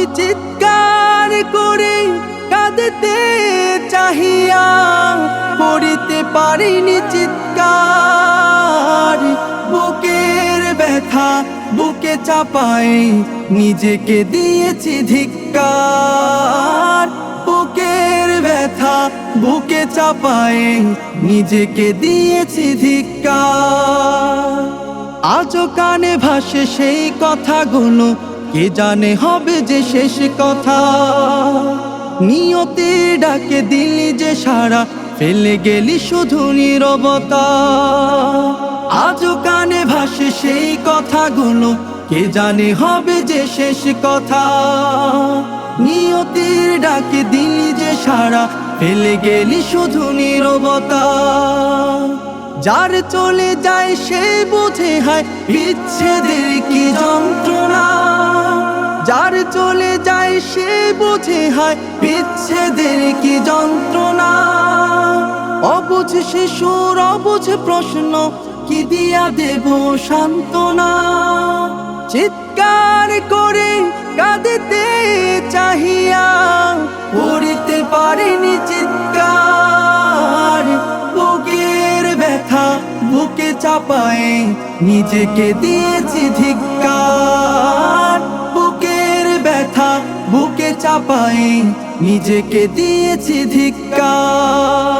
আমি চিৎকার করে, কাঁদতে চাহিয়া করিতে পারিনি চিৎকার। বুকের ব্যথা বুকে চাপাই নিজেকে দিয়েছি ধিক্কার। বুকের ব্যথা বুকে চাপাই নিজেকে দিয়েছি ধিক্কার। আজও কানে ভাসে সেই কথাগুলো কে জানে হবে যে শেষ কথা? নিয়তি ডাকে দিলি যে সারা ফেলে গেলি শুধু নীরবতা। আজও কানে ভাসে সেই কথাগুলো, কে জানে হবে যে শেষ কথা? নিয়তির ডাকে দিলি যে সারা ফেলে গেলি শুধু নীরবতা। যার চলে যায় সে বুঝে হয়, বিচ্ছেদের কি যন্ত্রণা? যার চলে যায় সে বুঝে হয় বিচ্ছেদের কি যন্ত্রণা? অবুঝ শিশুর অবুঝ প্রশ্ন, কি দিয়া দেব সান্ত্বনা? চিৎকার করে কাঁদতে চাহিয়া করিতে পারিনি চিৎকার। বুকের ব্যথা বুকে চাপায় নিজেকে দিয়েছি ধিক্কার। চাপায় নিজেকে দিয়েছি ধিক্কার।